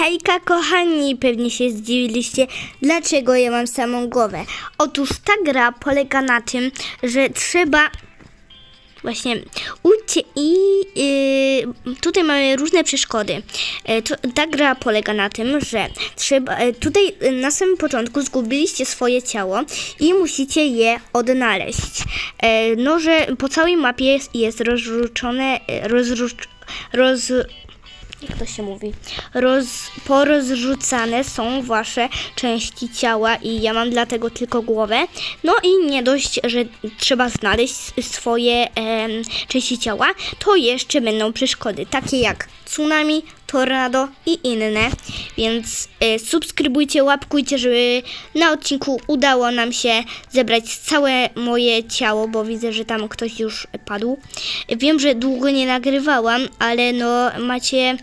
Hejka kochani, pewnie się zdziwiliście, dlaczego ja mam samą głowę. Otóż ta gra polega na tym, że trzeba właśnie ucie i yy, tutaj mamy różne przeszkody. E, to, ta gra polega na tym, że trzeba e, tutaj na samym początku zgubiliście swoje ciało i musicie je odnaleźć. E, no, że po całej mapie jest, jest rozrzucone, rozrucz, roz, jak to się mówi, roz, porozrzucane są wasze części ciała i ja mam dlatego tylko głowę. No i nie dość, że trzeba znaleźć swoje em, części ciała, to jeszcze będą przeszkody, takie jak tsunami, tornado i inne. Więc e, subskrybujcie, łapkujcie, żeby na odcinku udało nam się zebrać całe moje ciało, bo widzę, że tam ktoś już padł. Wiem, że długo nie nagrywałam, ale no macie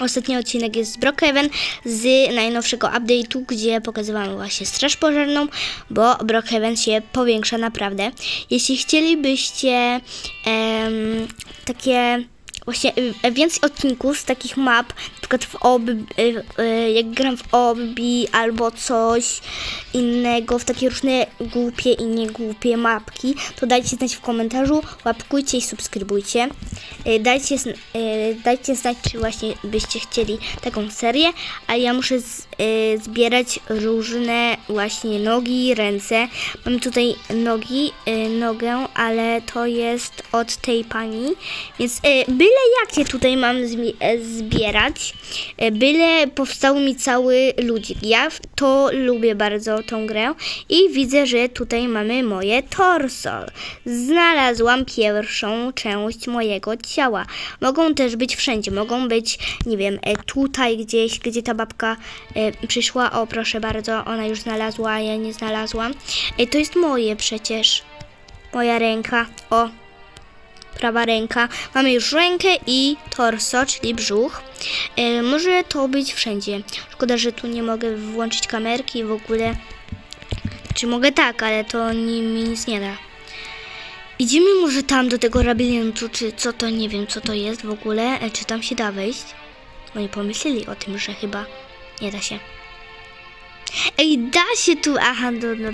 Ostatni odcinek jest z Brookhaven z najnowszego update'u, gdzie pokazywamy właśnie straż pożarną, bo Brookhaven się powiększa naprawdę. Jeśli chcielibyście em, takie właśnie y, więcej odcinków z takich map, na przykład w ob, y, y, jak gram w obbi albo coś innego, w takie różne głupie i niegłupie mapki, to dajcie znać w komentarzu, łapkujcie i subskrybujcie. Y, Dajcie, y, dajcie znać, czy właśnie byście chcieli taką serię, a ja muszę z, y, zbierać różne właśnie nogi, ręce. Mam tutaj nogi, y, nogę, ale to jest od tej pani, więc y, byle jakie tutaj mam e, zbierać, byle powstał mi cały ludzik. Ja to lubię bardzo tą grę i widzę, że tutaj mamy moje torso. Znalazłam pierwszą część mojego ciała. Mogą też być wszędzie, mogą być, nie wiem, e, tutaj gdzieś, gdzie ta babka e, przyszła. O, proszę bardzo, ona już znalazła, a ja nie znalazłam. E, to jest moje przecież. Moja ręka. O, prawa ręka. Mamy już rękę i torso, czyli brzuch. E, może to być wszędzie. Szkoda, że tu nie mogę włączyć kamerki w ogóle. Czy mogę tak, ale to mi nic nie da. Idziemy może tam do tego labiryntu, czy co to, nie wiem co to jest w ogóle, e, czy tam się da wejść. Oni pomyśleli o tym, że chyba nie da się. Ej, da się tu, aha, do, do,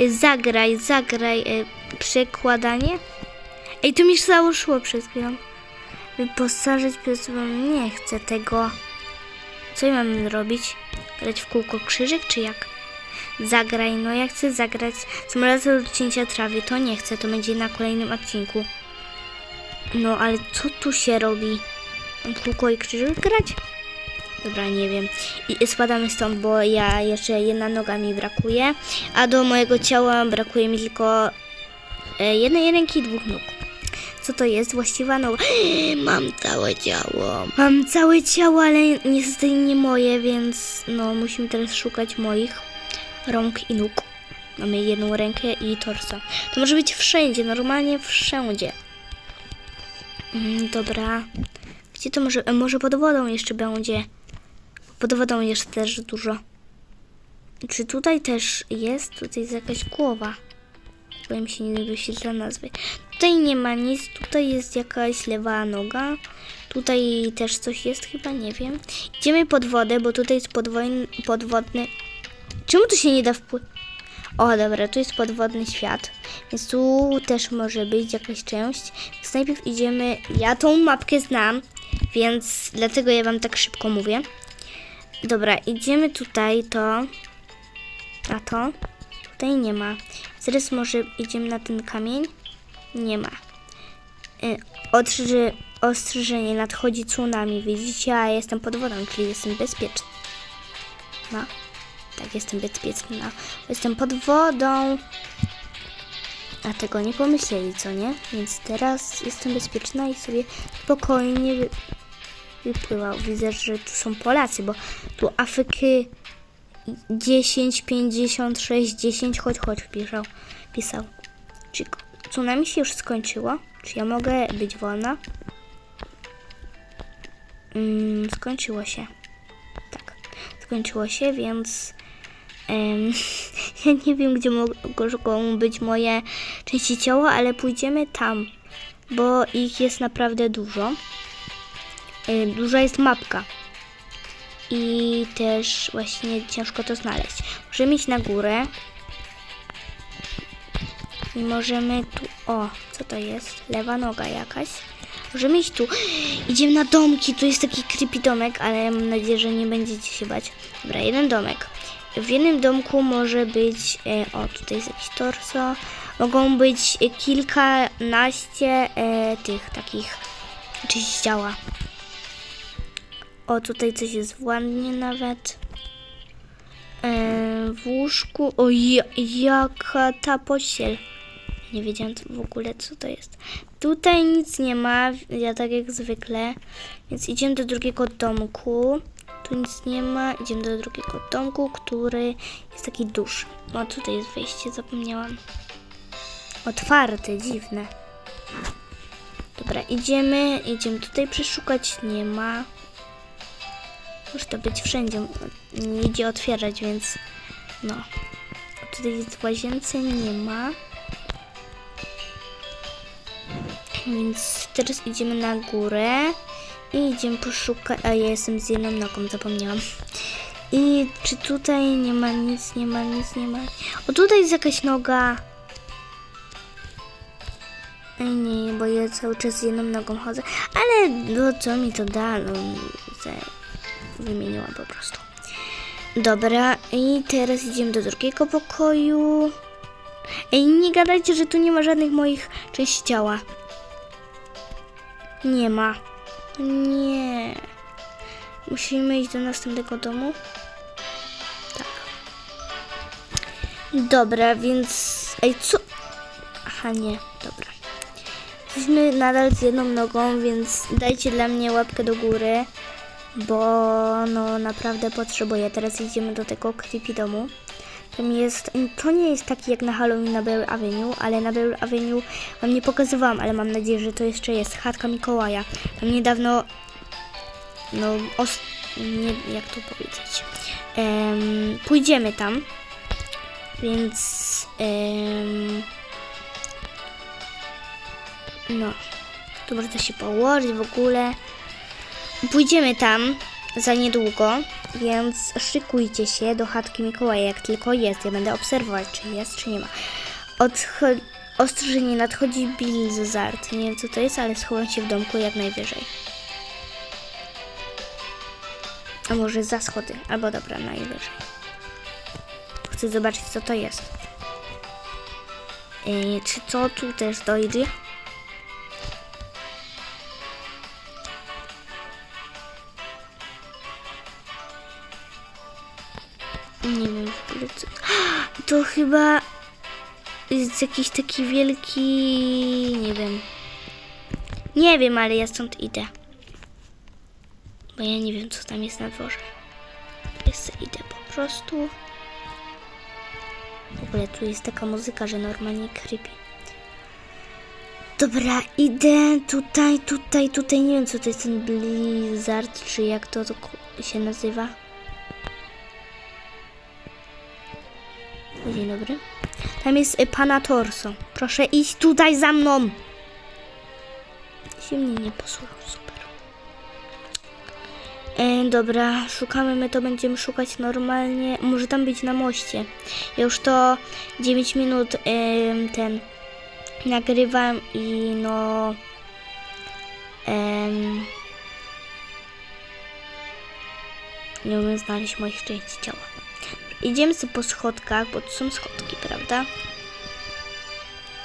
e, zagraj, zagraj, e, przekładanie. Ej, to mi się założyło przed chwilą. Wyposażyć personel, nie chcę tego. Co ja mam robić? Grać w kółko krzyżyk, czy jak? Zagraj, no ja chcę zagrać symulator cięcia trawy, to nie chcę, to będzie na kolejnym odcinku. No, ale co tu się robi? Mam kółko i krzyżyk grać? Dobra, nie wiem. I spadamy stąd, bo ja jeszcze jedna noga mi brakuje, a do mojego ciała brakuje mi tylko e, jednej ręki i dwóch nóg. Co to jest? Właściwa noga. Mam całe ciało. Mam całe ciało, ale niestety nie moje, więc no musimy teraz szukać moich rąk i nóg. Mamy jedną rękę i torso. To może być wszędzie, normalnie wszędzie. Mm, dobra. Gdzie to może? e, Może pod wodą jeszcze będzie. Pod wodą jest też dużo. Czy tutaj też jest? Tutaj jest jakaś głowa. Bo mi się nie wyświetla nazwy. Tutaj nie ma nic. Tutaj jest jakaś lewa noga. Tutaj też coś jest, chyba nie wiem. Idziemy pod wodę, bo tutaj jest podwodny. Czemu tu się nie da wpłynąć? O, dobra, tu jest podwodny świat, więc tu też może być jakaś część. Więc najpierw idziemy. Ja tą mapkę znam, więc dlatego ja wam tak szybko mówię. Dobra, idziemy tutaj, to. A to? Tutaj nie ma. Zaraz może idziemy na ten kamień? Nie ma. Y, Ostrze, ostrzeżenie, nadchodzi tsunami. Widzicie, a ja jestem pod wodą, czyli jestem bezpieczny. No. Tak, jestem bezpieczna. Jestem pod wodą. A tego nie pomyśleli, co nie? Więc teraz jestem bezpieczna i sobie spokojnie wypływał. Widzę, że tu są Polacy, bo tu Afryky 10, 56, 10, chodź, chodź, pisał. pisał. Czy tsunami się już skończyło? Czy ja mogę być wolna? Mm, skończyło się. Tak, skończyło się, więc ja nie wiem, gdzie mogą być moje części ciała, ale pójdziemy tam, bo ich jest naprawdę dużo. E, Duża jest mapka. i też właśnie ciężko to znaleźć. Możemy iść na górę. I możemy tu. O, co to jest? Lewa noga jakaś. Możemy iść tu. Idziemy na domki. Tu jest taki creepy domek, ale mam nadzieję, że nie będziecie się bać. Dobra, jeden domek. W jednym domku może być. E, o, tutaj jest jakiś torso. Mogą być kilkanaście e, tych takich. Czyś działa. O, tutaj coś jest w wannie nawet. E, w łóżku. O, ja, jaka ta pościel. Nie wiedziałam w ogóle, co to jest. Tutaj nic nie ma, ja tak jak zwykle. Więc idziemy do drugiego domku. Tu nic nie ma. Idziemy do drugiego domku, który jest taki duży. O, tutaj jest wejście, zapomniałam. Otwarte, dziwne. Dobra, idziemy. Idziemy tutaj przeszukać. Nie ma. Może to być wszędzie. Nie idzie otwierać, więc no. Tutaj jest łazience, nie ma. Więc teraz idziemy na górę i idziemy poszukać. A ja jestem z jedną nogą, zapomniałam. I czy tutaj nie ma nic, nie ma nic, nie ma. O, tutaj jest jakaś noga. Ej, nie, bo ja cały czas z jedną nogą chodzę. Ale no co mi to da? No, wymieniłam po prostu. Dobra, i teraz idziemy do drugiego pokoju. Ej, nie gadajcie, że tu nie ma żadnych moich części ciała. Nie ma. Nie. Musimy iść do następnego domu. Tak. Dobra, więc. Ej, co? Aha, nie, dobra. Jesteśmy nadal z jedną nogą, więc dajcie dla mnie łapkę do góry, bo no naprawdę potrzebuję. Teraz idziemy do tego creepy domu. Tam jest, to nie jest taki jak na Halloween na Bear Avenue, ale na Bear Avenue wam nie pokazywałam, ale mam nadzieję, że to jeszcze jest chatka Mikołaja. Tam niedawno, no, os, nie, jak to powiedzieć, em, pójdziemy tam, więc, em, no, tu można się położyć w ogóle. Pójdziemy tam za niedługo, więc szykujcie się do chatki Mikołaja, jak tylko jest. Ja będę obserwować, czy jest, czy nie ma. Odcho- ostrzeżenie nadchodzi Bilzart. Nie wiem, co to jest, ale schowam się w domku jak najwyżej. A może za schody, albo dobra, najwyżej. Chcę zobaczyć, co to jest. Yy, czy co tu też dojdzie? To chyba jest jakiś taki wielki. Nie wiem. Nie wiem, ale ja stąd idę. Bo ja nie wiem, co tam jest na dworze. Jest, idę po prostu. W ogóle tu jest taka muzyka, że normalnie creepy. Dobra, idę tutaj, tutaj, tutaj. Nie wiem, co to jest ten Blizzard, czy jak to, to się nazywa. Dzień dobry. Tam jest y, pana Torso. Proszę iść tutaj za mną. Się mnie nie posłuchał, super. E, dobra, szukamy, my to będziemy szukać normalnie. Może tam być na moście. Ja już to 9 minut em, ten nagrywam i no. em, nie umiem znaleźć moich części ciała. Idziemy sobie po schodkach, bo tu są schodki, prawda?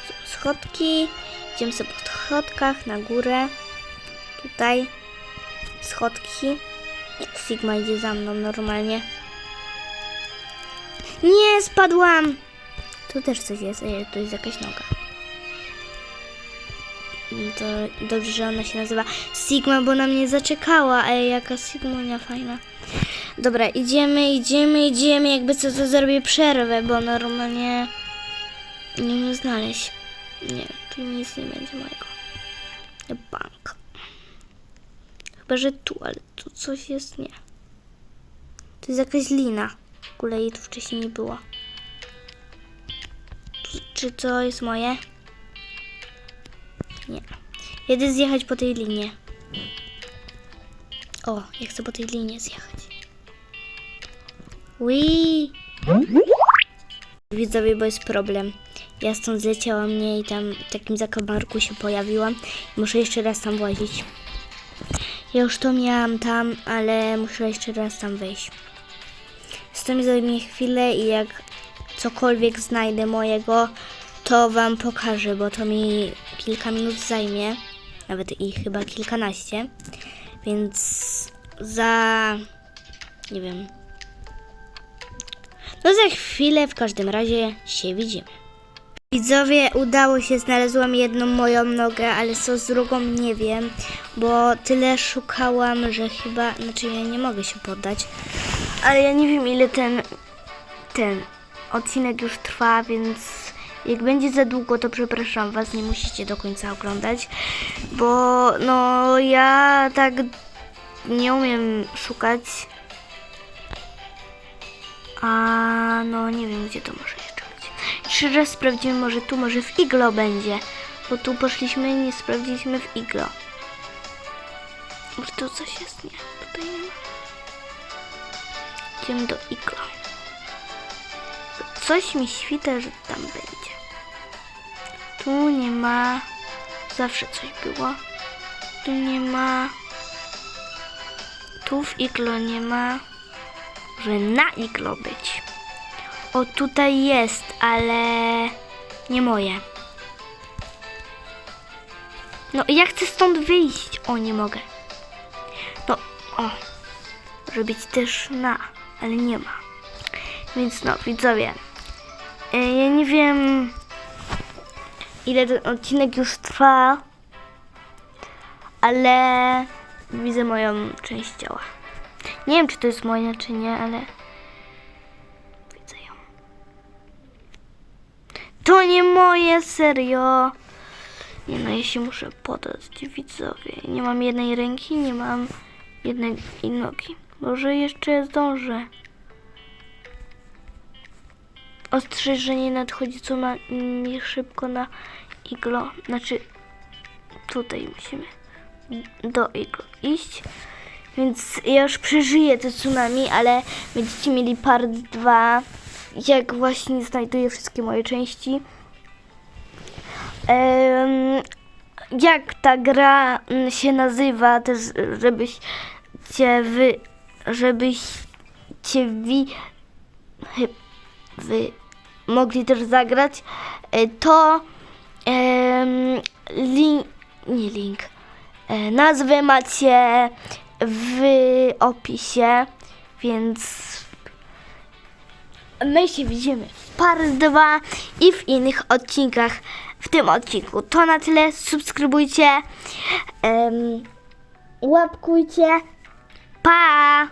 Są schodki. Idziemy sobie po schodkach na górę. Tutaj schodki. Sigma idzie za mną normalnie. Nie, spadłam! Tu też coś jest, Ej, to jest jakaś noga. I To dobrze, że ona się nazywa Sigma, bo na mnie zaczekała. Ej, jaka Sigmonia fajna. Dobra, idziemy, idziemy, idziemy. Jakby co, to zrobię przerwę, bo normalnie nie umiem znaleźć. Nie, tu nic nie będzie mojego. Bank. Chyba, że tu, ale tu coś jest, nie. To jest jakaś lina. W ogóle jej tu wcześniej nie było. Czy to jest moje? Nie. Jedę zjechać po tej linie. O, ja chcę po tej linie zjechać. Ui. Widzowie, bo jest problem. Ja stąd zleciałam mnie i tam w takim zakamarku się pojawiłam. Muszę jeszcze raz tam włazić. Ja już to miałam tam, ale muszę jeszcze raz tam wejść. Z tym zajmie chwilę i jak cokolwiek znajdę mojego, to wam pokażę, bo to mi kilka minut zajmie. Nawet i chyba kilkanaście. Więc za... nie wiem. No za chwilę w każdym razie się widzimy. Widzowie, udało się, znalazłam jedną moją nogę, ale co z drugą nie wiem, bo tyle szukałam, że chyba, znaczy ja nie mogę się poddać, ale ja nie wiem ile ten, ten odcinek już trwa, więc jak będzie za długo, to przepraszam Was, nie musicie do końca oglądać, bo no ja tak nie umiem szukać, a no nie wiem gdzie to może jeszcze być. Jeszcze raz sprawdzimy, może tu, może w iglo będzie. Bo tu poszliśmy nie sprawdziliśmy w iglo. Może tu coś jest? Nie, tutaj nie ma. Idziemy do iglo. Coś mi świta, że tam będzie. Tu nie ma. Zawsze coś było. Tu nie ma. Tu w iglo nie ma że na iglo być. O, tutaj jest, ale nie moje. No, ja chcę stąd wyjść. O, nie mogę. No, o, może być też na, ale nie ma. Więc no, widzowie, e, ja nie wiem, ile ten odcinek już trwa, ale widzę moją część ciała. Nie wiem, czy to jest moja, czy nie, ale widzę ją. To nie moje, serio. Nie no, ja się muszę podać, widzowie. Nie mam jednej ręki, nie mam jednej nogi. Może jeszcze zdążę. Ostrzeżenie nadchodzi co na, nie szybko na iglo. Znaczy, tutaj musimy do iglo iść. Więc ja już przeżyję to tsunami, ale będziecie mieli part 2, jak właśnie znajduję wszystkie moje części. Em, jak ta gra mm, się nazywa, też żebyście wy, żebyście wi, wy mogli też zagrać, e, to em, link, nie link, e, nazwę macie w opisie, więc my się widzimy w part 2 i w innych odcinkach w tym odcinku. To na tyle. Subskrybujcie, em, łapkujcie. Pa!